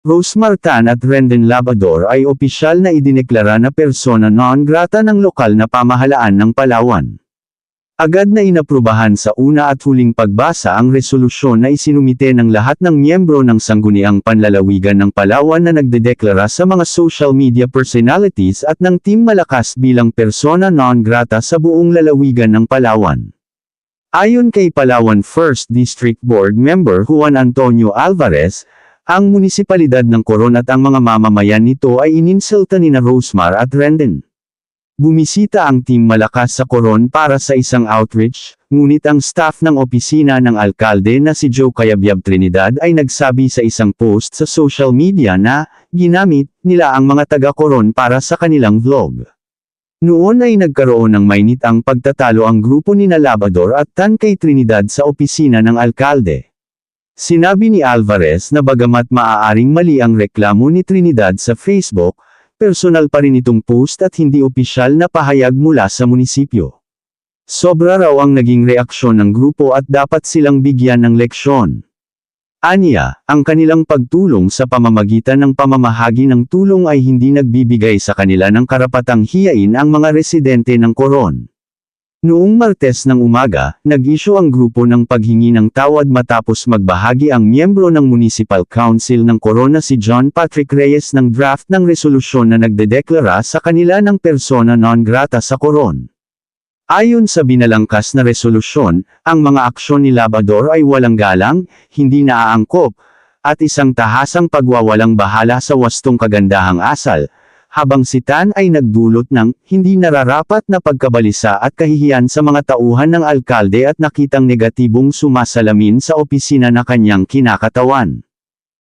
Rosemar Tan at Rendon Labador ay opisyal na idineklara na persona non grata ng lokal na pamahalaan ng Palawan. Agad na inaprubahan sa una at huling pagbasa ang resolusyon na isinumite ng lahat ng miyembro ng sangguniang panlalawigan ng Palawan na nagdedeklara sa mga social media personalities at ng Team Malakas bilang persona non grata sa buong lalawigan ng Palawan. Ayon kay Palawan 1st District Board Member Juan Antonio Alvarez, ang munisipalidad ng Coron at ang mga mamamayan nito ay ininsulta ni na Rosemar at Rendon. Bumisita ang Team Malakas sa Coron para sa isang outreach, ngunit ang staff ng opisina ng alkalde na si Joe Cayabyab Trinidad ay nagsabi sa isang post sa social media na, ginamit, nila ang mga taga-Coron para sa kanilang vlog. Noon ay nagkaroon ng mainit ang pagtatalo ang grupo ni Labador at Tan kay Trinidad sa opisina ng alkalde. Sinabi ni Alvarez na bagamat maaaring mali ang reklamo ni Trinidad sa Facebook, personal pa rin itong post at hindi opisyal na pahayag mula sa munisipyo. Sobra raw ang naging reaksyon ng grupo at dapat silang bigyan ng leksyon. Aniya, ang kanilang pagtulong sa pamamagitan ng pamamahagi ng tulong ay hindi nagbibigay sa kanila ng karapatang hiyain ang mga residente ng Coron. Noong Martes ng umaga, nag-issue ang grupo ng paghingi ng tawad matapos magbahagi ang miyembro ng Municipal Council ng Corona si John Patrick Reyes ng draft ng resolusyon na nagdedeklara sa kanila ng persona non grata sa Coron. Ayon sa binalangkas na resolusyon, ang mga aksyon ni Labador ay walang galang, hindi naaangkop, at isang tahasang pagwawalang bahala sa wastong kagandahang asal, habang si Tan ay nagdulot ng hindi nararapat na pagkabalisa at kahihiyan sa mga tauhan ng alkalde at nakitang negatibong sumasalamin sa opisina na kanyang kinakatawan.